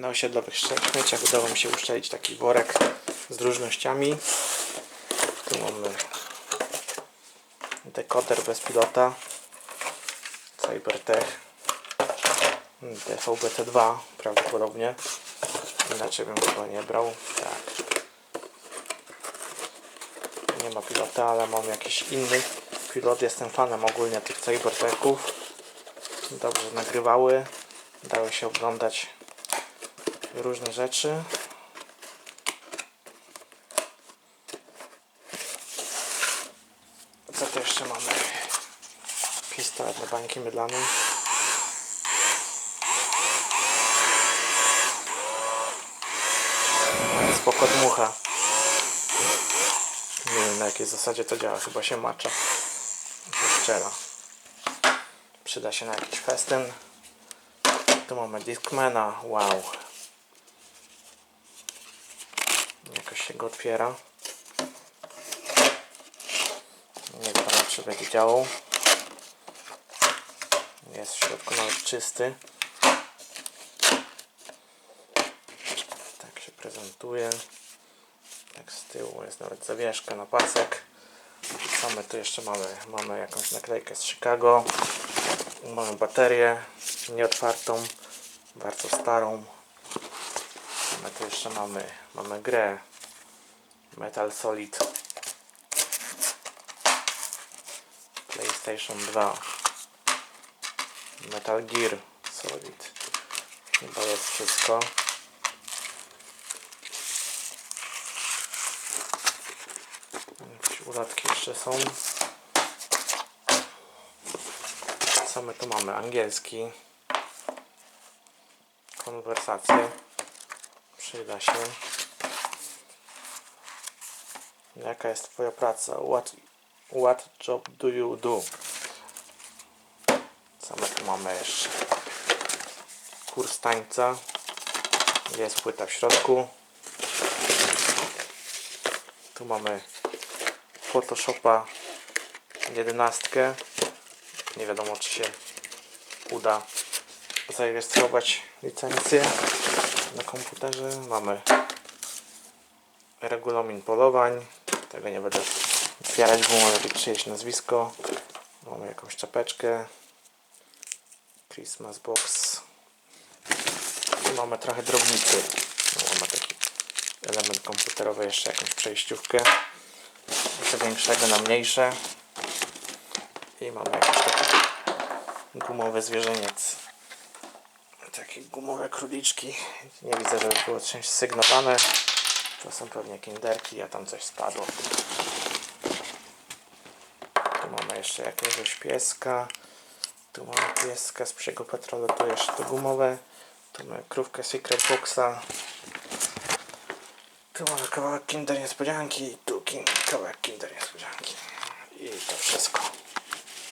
na osiedlowych śmie- śmieciach udało mi się uszczelić taki worek z różnościami. Tu mamy dekoder bez pilota Cybertech DVB-T2 prawdopodobnie inaczej bym go nie brał tak nie ma pilota, ale mam jakiś inny pilot. Jestem fanem ogólnie tych Cybertechów. Dobrze nagrywały. Dały się oglądać różne rzeczy. Co tu jeszcze mamy? Pistolet do bańki mydlanej. Spoko dmucha. Nie wiem na jakiej zasadzie to działa, chyba się macza. Strzela. Przyda się na jakiś festyn. Tu mamy Discmana, wow. Się go otwiera. Nie wiadomo czy będzie działał. Jest w środku nawet czysty. Tak się prezentuje. Tak z tyłu jest nawet zawieszka na pasek. Co tu jeszcze mamy? Mamy jakąś naklejkę z Chicago. Mamy baterię nieotwartą, bardzo starą. My tu jeszcze mamy? Mamy grę Metal Solid PlayStation 2 Metal Gear Solid Chyba jest wszystko. Jakieś ulatki jeszcze są. Co my tu mamy? Angielski. Konwersacje. Przyda się. Jaka jest Twoja praca? What, what job do you do? Co my tu mamy jeszcze? Kurs tańca. Jest płyta w środku. Tu mamy Photoshopa 11. Nie wiadomo czy się uda zarejestrować licencję na komputerze. Mamy regulamin polowań. Tego nie będę otwierać, bo może być czyjeś nazwisko. Mamy jakąś czapeczkę. Christmas box. Tu mamy trochę drobnicy. No, mamy taki element komputerowy, jeszcze jakąś przejściówkę z większego na mniejsze i mamy jakiś taki gumowy zwierzyniec takie gumowe króliczki nie widzę żeby było czymś sygnowane to są pewnie kinderki a tam coś spadło. Tu mamy jeszcze jakiegoś pieska. Tu mamy pieska z psiego patrolu to jeszcze to gumowe. Tu mamy krówkę Secret Boxa. Tu mamy kawałek kinder niespodzianki, tu kawałek kinder niespodzianki. I to wszystko.